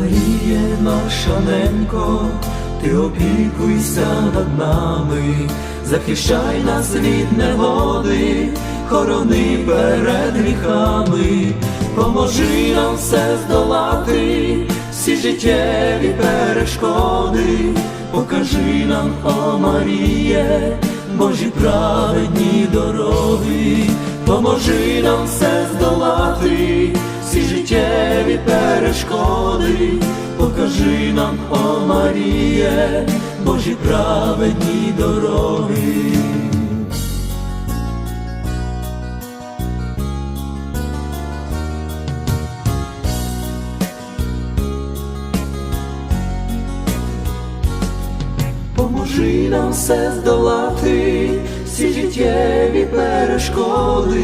Маріє, наша ненько, ти опікуйся над нами, захищай нас від негоди, хорони перед гріхами, поможи нам все здолати, всі життєві перешкоди, покажи нам, о Маріє, Божі праведні дороги, поможи нам все здолати, всі життєві перешкоди, покажи нам, о Маріє, Божі праведні дороги. Поможи нам все здолати, всі життєві перешкоди,